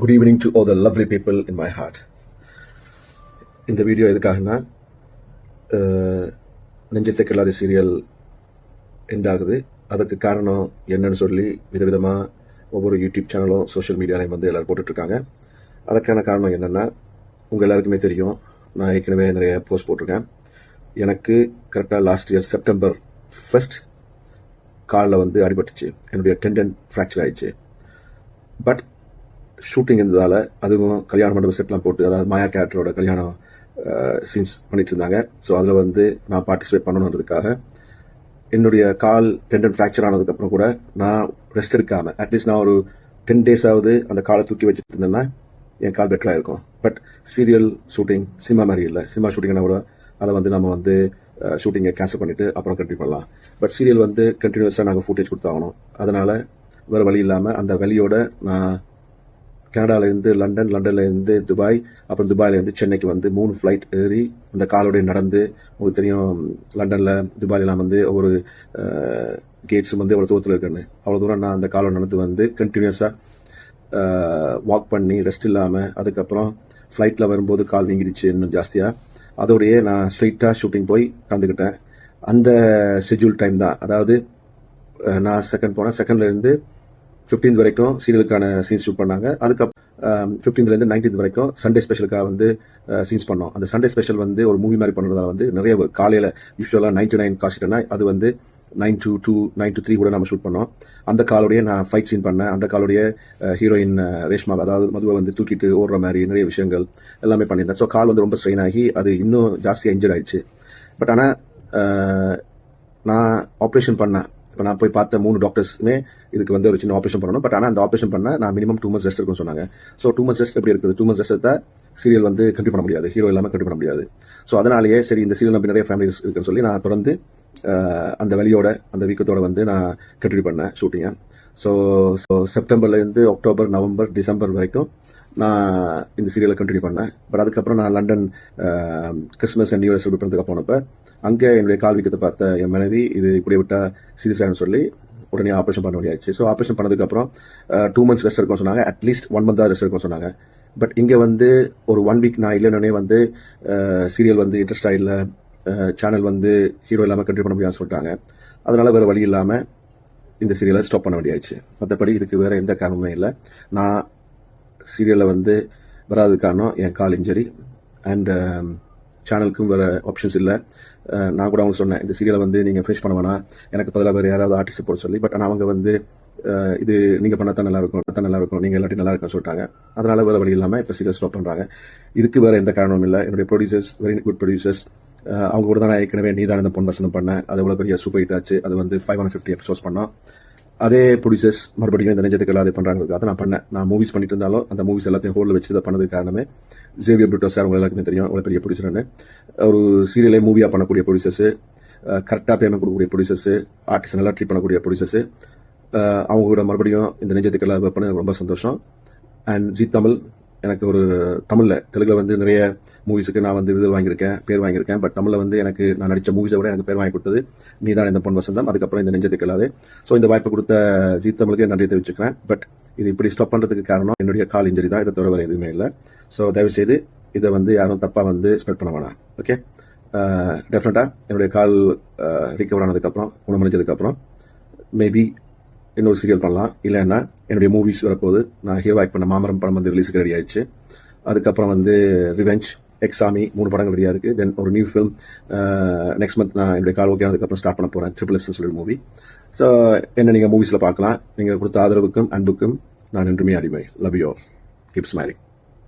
Good evening to all the lovely people in my heart இந்த video எதுக்காகனா நெஞ்சத்தை கல்லாத சீரியல் எண்ட் ஆகுது அதுக்கு காரணம் என்னன்னு சொல்லி விதவிதமாக ஒவ்வொரு யூடியூப் சேனலும் சோஷியல் மீடியாலையும் வந்து எல்லோரும் போட்டுட்ருக்காங்க. அதுக்கான காரணம் என்னென்னா உங்கள் எல்லாருக்குமே தெரியும் நான் ஏற்கனவே நிறைய போஸ்ட் போட்டிருக்கேன். எனக்கு கரெக்டாக லாஸ்ட் இயர் செப்டம்பர் ஃபர்ஸ்ட் காலில் வந்து அடிபட்டுச்சு. என்னுடைய டெண்டன் ஃப்ராக்சர் ஆயிடுச்சு. பட் ஷூட்டிங் இருந்ததால் அதுவும் கல்யாண மண்டபம் செட்லாம் போட்டு அதாவது மாயா கேரக்டரோட கல்யாணம் சீன்ஸ் பண்ணிட்டு இருந்தாங்க. ஸோ அதில் வந்து நான் பார்ட்டிசிபேட் பண்ணணுன்றதுக்காக என்னுடைய கால் டெண்டன் ஃப்ராக்சர் ஆனதுக்கப்புறம் கூட நான் ரெஸ்ட் எடுக்காமல் அட்லீஸ்ட் நான் ஒரு டென் டேஸாவது அந்த காலை தூக்கி வச்சுட்டு இருந்தேன்னா என் கால் பெட்டராக இருக்கும். பட் சீரியல் ஷூட்டிங் சினிமா மாதிரி இல்லை. சினிமா ஷூட்டிங்னா கூட அதை வந்து நம்ம வந்து ஷூட்டிங்கை கேன்சல் பண்ணிவிட்டு அப்புறம் கண்டினியூ பண்ணலாம். பட் சீரியல் வந்து கண்டினியூஸாக நாங்கள் ஃபுட்டேஜ் கொடுத்தாகணும். அதனால் வேறு வழி இல்லாமல் அந்த வழியோட நான் கனடாவிலேருந்து லண்டன் லண்டன்லேருந்து துபாய் அப்புறம் துபாயிலேருந்து சென்னைக்கு வந்து மூணு ஃப்ளைட் ஏறி அந்த காலோடைய நடந்து உங்களுக்கு தெரியும் லண்டனில் துபாயிலாம் வந்து ஒவ்வொரு கேட்ஸ் வந்து அவ்வளோ தூரத்தில் இருக்குன்னு. அவ்வளோ தூரம் நான் அந்த காலோட நடந்து வந்து கண்டினியூஸாக வாக் பண்ணி ரெஸ்ட் இல்லாமல் அதுக்கப்புறம் ஃப்ளைட்டில் வரும்போது கால் வீங்கிடுச்சு இன்னும் ஜாஸ்தியாக அதோடையே நான் ஸ்ட்ரெயிட்டாக ஷூட்டிங் போய் கலந்துக்கிட்டேன் அந்த ஷெட்யூல் டைம் தான். அதாவது நான் செகண்ட் போனேன். செகண்ட்லேருந்து ஃபிஃப்டீன்த் வரைக்கும் சீரியலுக்கான சீன்ஸ் ஷூட் பண்ணாங்க. அதுக்கப்புறம் ஃபிஃப்டீன்த்லேருந்து நைன்டீன்த் வரைக்கும் சண்டே ஸ்பெஷலுக்காக வந்து சீன்ஸ் பண்ணோம். அந்த சண்டே ஸ்பெஷல் வந்து ஒரு மூவி மாதிரி பண்ணுறதா வந்து நிறைய காலையில் யூஸ்வலாக நைன் டு நைன் காசிட்டனா அது வந்து nine two two nine two three கூட நம்ம ஷூட் பண்ணோம். அந்த காலோடைய நான் ஃபைட் சீன் பண்ணேன். அந்த காலோடைய ஹீரோயின் ரேஷ்மா அதாவது மதுவை வந்து தூக்கிட்டு ஓடுற மாதிரி நிறைய விஷயங்கள் எல்லாமே பண்ணியிருந்தேன். ஸோ கால் வந்து ரொம்ப ஸ்ட்ரெயின் ஆகி அது இன்னும் ஜாஸ்தியாக இன்ஜர் ஆயிடுச்சு. பட் ஆனால் நான் ஆப்ரேஷன் பண்ணேன். இப்போ நான் போய் பார்த்த மூணு டாக்டர்ஸுமே இதுக்கு வந்து ஒரு சின்ன ஆப்ரேஷன் பண்ணணும். பட் ஆனால் அந்த ஆப்ரேஷன் பண்ண நான் மினிமம் டூ மந்த்ஸ் ரெஸ்ட் இருக்குன்னு சொன்னாங்க. ஸோ டூ மந்த்ஸ் ரெஸ்ட் எப்படி இருக்குது? டூ மந்த்ஸ் ரெஸ்ட் சீரியல் வந்து கண்டிப்பாக பண்ண முடியாது. ஹீரோ இல்லாமல் கண்டிப்பாக பண்ண முடியாது. ஸோ அதனாலேயே சரி இந்த சீரியல் நம்பி நிறைய ஃபேமிலிஸ் இருக்குன்னு சொல்லி நான் தொடர்ந்து அந்த வழியோட அந்த வீக்கத்தோட வந்து நான் கண்டினியூ பண்ணேன் ஷூட்டிங்கை ஸோ ஸோ செப்டம்பர்லேருந்து அக்டோபர் நவம்பர் டிசம்பர் வரைக்கும் நான் இந்த சீரியலை கண்டினியூ பண்ணேன். பட் அதுக்கப்புறம் நான் London Christmas and new year celebrate பண்ணுறதுக்கு போனப்போ அங்கே என்னுடைய கால் வீக்கத்தை பார்த்த என் மனைவி இது இப்படி சீரியஸ் ஆகணும்னு சொல்லி உடனே ஆப்ரேஷன் பண்ண வேண்டியாச்சு. ஸோ ஆப்ரேஷன் பண்ணதுக்கப்புறம் டூ மந்த்ஸ் ரெஸ்ட் இருக்கும் சொன்னாங்க. அட்லீஸ்ட் ஒன் மந்த் ரெஸ்ட் இருக்கும் சொன்னாங்க. பட் இங்கே வந்து ஒரு ஒன் வீக் நான் இல்லைன்னே வந்து சீரியல் வந்து இன்ட்ரெஸ்டாக இல்லை. சேனல் வந்து ஹீரோ இல்லாமல் கண்டினியூ பண்ண முடியாதுன்னு சொல்லிட்டாங்க. அதனால் வேறு வழி இல்லாமல் இந்த சீரியலை ஸ்டாப் பண்ண வேண்டியாச்சு. மற்றபடி இதுக்கு வேறு எந்த காரணமே இல்லை. நான் சீரியலில் வந்து வராதது காரணம் என் கால் இன்ஜரி அண்ட் சேனலுக்கும் வேறு ஆப்ஷன்ஸ் இல்லை. நான் கூட அவங்க சொன்னேன் இந்த சீரியலை வந்து நீங்கள் ஃபினிஷ் பண்ண வேணாம். எனக்கு பதிலாக வேறு யாராவது ஆர்டிஸ்ட் போட சொல்லி. பட் ஆனால் அவங்க வந்து uh, இது நீங்கள் பண்ண தான் நல்லாயிருக்கும் தான் நல்லாயிருக்கும் நீங்கள் எல்லாத்தையும் நல்லா இருக்கும்னு சொல்லிட்டாங்க. அதனால் வேறு வழி இல்லாமல் இப்போ சீரியல் ஸ்டாப் பண்ணுறாங்க இதுக்கு வேறு எந்த காரணமும் இல்லை. என்னுடைய ப்ரொடியூசர்ஸ் வெரி குட் ப்ரொடியூசர்ஸ் அவங்க கூட தான் நான் ஏற்கனவே நீதான் இந்த பொன் வசனம் பண்ணேன். அது எவ்வளோ பெரிய சூப்பர் ஹிட் ஆச்சு. அது வந்து ஃபைவ் ஹண்ட்ரட் ஃபிஃப்டி எபிசோட்ஸ் பண்ணோம். அதே ப்ரொடியூசர்ஸ் மறுபடியும் இந்த நெஞ்சத்துக்கு இல்லாத பண்ணுறாங்க அதை நான் பண்ணேன். நான் மூவிஸ் பண்ணிட்டு இருந்தாலும் அந்த மூவிஸ் எல்லாத்தையும் ஹோலில் வச்சு இதை பண்ணது காரணமே ஜேவியர் பிரிட்டோ சார் அவங்க எல்லாருக்குமே தெரியும். அவ்வளோ பெரிய ப்ரொடியூசர்னு ஒரு சீரியலே மூவியாக பண்ணக்கூடிய ப்ரொடியூசர்ஸு கரெக்டாக பேமெண்ட் கொடுக்கக்கூடிய ப்ரொடியூசர்ஸு ஆர்டிஸ்ட் நல்லா ட்ரீட் பண்ணக்கூடிய ப்ரொடியூசர்ஸு அவங்க கூட மறுபடியும் இந்த நெஞ்சத்துக்கு எல்லாம் பண்ண ரொம்ப சந்தோஷம். அண்ட் ஜி தமிழ் எனக்கு ஒரு தமிழில் தெலுங்கில் வந்து நிறைய மூவிஸுக்கு நான் வந்து விருது வாங்கியிருக்கேன் பேர் வாங்கியிருக்கேன். பட் தமிழில் வந்து எனக்கு நான் நடித்த மூவிஸை விட எனக்கு பேர் வாங்கி கொடுத்தது நீதான் இந்த பொன் வசந்தம். அதுக்கப்புறம் இந்த நெஞ்சத்தை இல்லாது. ஸோ இந்த வாய்ப்பு கொடுத்த ஜி தமிழுக்கு நன்றி தெரிவிச்சுக்கிறேன். பட் இது இப்படி ஸ்டாப் பண்ணுறதுக்கு காரணம் என்னுடைய கால் இன்ஜரி தான். இதை தவிர வேறு எதுவுமே இல்லை. ஸோ தயவுசெய்து இதை வந்து யாரும் தப்பாக வந்து ஸ்ப்ரெட் பண்ண வேணாம். ஓகே டெஃபினட்டாக uh, என்னுடைய கால் uh, ரிகவர் ஆனதுக்கப்புறம் குணமடைஞ்சதுக்கப்புறம் மேபி இன்னொரு சீரியல் பண்ணலாம். இல்லைன்னா என்னுடைய மூவிஸ் வரப்போகுது. நான் ஹீரோ ஆக்ட் பண்ண மாமரம் படம் வந்து ரிலீஸுக்கு ரெடி ஆயிடுச்சு. அதுக்கப்புறம் வந்து ரிவெஞ்ச் எக்ஸாமி மூணு படங்கள் ரெடியாக இருக்குது தென் ஒரு நியூ ஃபிலிம் நெக்ஸ்ட் மந்த் நான் என்னுடைய கால் ஓகே அதுக்கப்புறம் ஸ்டார்ட் பண்ண போகிறேன் ட்ரிபிள் எஸ் சொல்லி மூவி ஸோ என்ன நீங்கள் மூவிஸில் பார்க்கலாம். நீங்கள் கொடுத்த ஆதரவுக்கும் அன்புக்கும் நான் என்றுமே அடிமை. Love your Gibbs smiling